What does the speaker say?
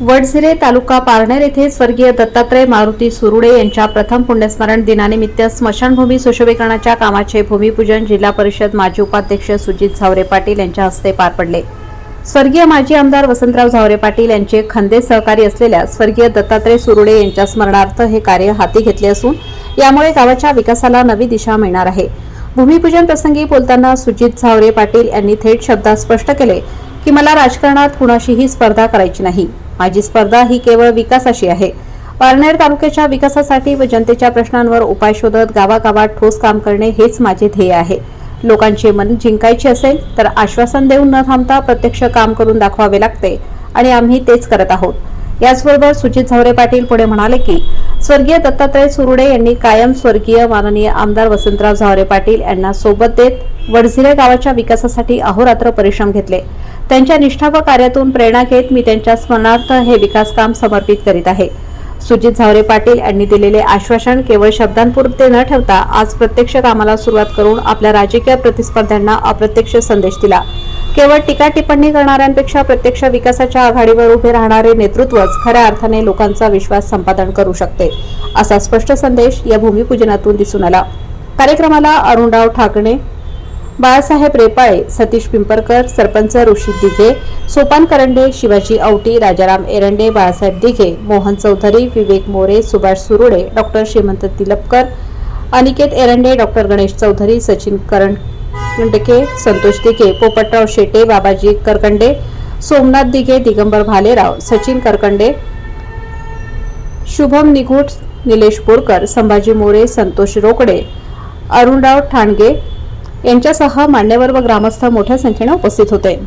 वडझिरे तालुका पारनेर येथे स्वर्गीय दत्तात्रय मारुती सुरुडे यांच्या प्रथम पुण्यस्मरण दिनानिमित्त स्मशानभूमी सुशोभीकरणाच्या कामाचे भूमिपूजन जिल्हा परिषद माजी उपाध्यक्ष सुजित झावरे पाटील यांच्या हस्ते पार पडले. स्वर्गीय माजी आमदार वसंतराव झावरे पाटील यांचे खंदे सहकारी असलेल्या स्वर्गीय दत्तात्रय सुरुडे यांच्या स्मरणार्थ हे कार्य हाती घेतले असून यामुळे गावाच्या विकासाला नवी दिशा मिळणार आहे. भूमिपूजन प्रसंगी बोलताना सुजित झावरे पाटील यांनी थेट शब्दात स्पष्ट केले की मला राजकारणात कुणाशीही स्पर्धा करायची नाही. माझी स्पर्धा ही केवळ विकासाशी आहे. पारनेर तालुक्याच्या विकासासाठी व जनतेच्या प्रश्नांवर उपाय शोधत गावागावात ठोस काम करणे हेच माझे ध्येय आहे. लोकांचे मन जिंकायचे असेल तर आश्वासन देऊन न थांबता प्रत्यक्ष काम करून दाखवावे लागते आणि आम्ही तेच करत आहोत. याचबरोबर सुजित झावरे पाटील पुढे म्हणाले की स्वर्गीय दत्तात्रय सुरुडे यांनी कायम स्वर्गीय माननीय आमदार वसंतराव झावरे पाटील यांना सोबत देत वडझिरे गावाच्या विकासासाठी अहोरात्र परिश्रम घेतले. त्यांच्या निष्ठा व कार्यातून प्रेरणा घेत मी त्यांच्या स्मरणार्थ हे विकास काम समर्पित करीत आहे. सुजित झावरे पाटील यांनी दिलेले आश्वासन केवळ शब्दांपुरते न ठेवता आज प्रत्यक्ष कामाला सुरुवात करून आपल्या राजकीय प्रतिस्पर्ध्यांना अप्रत्यक्ष संदेश दिला. केवळ टीका टिप्पणी करणाऱ्यांपेक्षा प्रत्यक्ष विकासाच्या आघाडीवर उभे राहणारे नेतृत्वच खऱ्या अर्थाने लोकांचा विश्वास संपादन करू शकते असा स्पष्ट संदेश या भूमिपूजनातून दिसून आला. कार्यक्रमाला अरुणराव ठाकणे बाळासाहेब रेपाळे सतीश पिंपरकर सरपंच ऋषी दिघे सोपान करंडे शिवाजी औटी राजाराम एरंडे बाळासाहेब दिघे मोहन चौधरी विवेक मोरे सुभाष सुरुडे डॉक्टर श्रीमंत तिलपकर अनिकेत एरंडे डॉक्टर गणेश चौधरी सचिन करंडके संतोष दिघे पोपटराव शेटे बाबाजी करकंडे सोमनाथ दिघे दिगंबर भालेराव सचिन करकंडे शुभम निघुट निलेश बोरकर संभाजी मोरे संतोष रोकडे अरुणराव ठाणगे यांच्यासह मान्यवर व ग्रामस्थ मोठ्या संख्येने उपस्थित होते.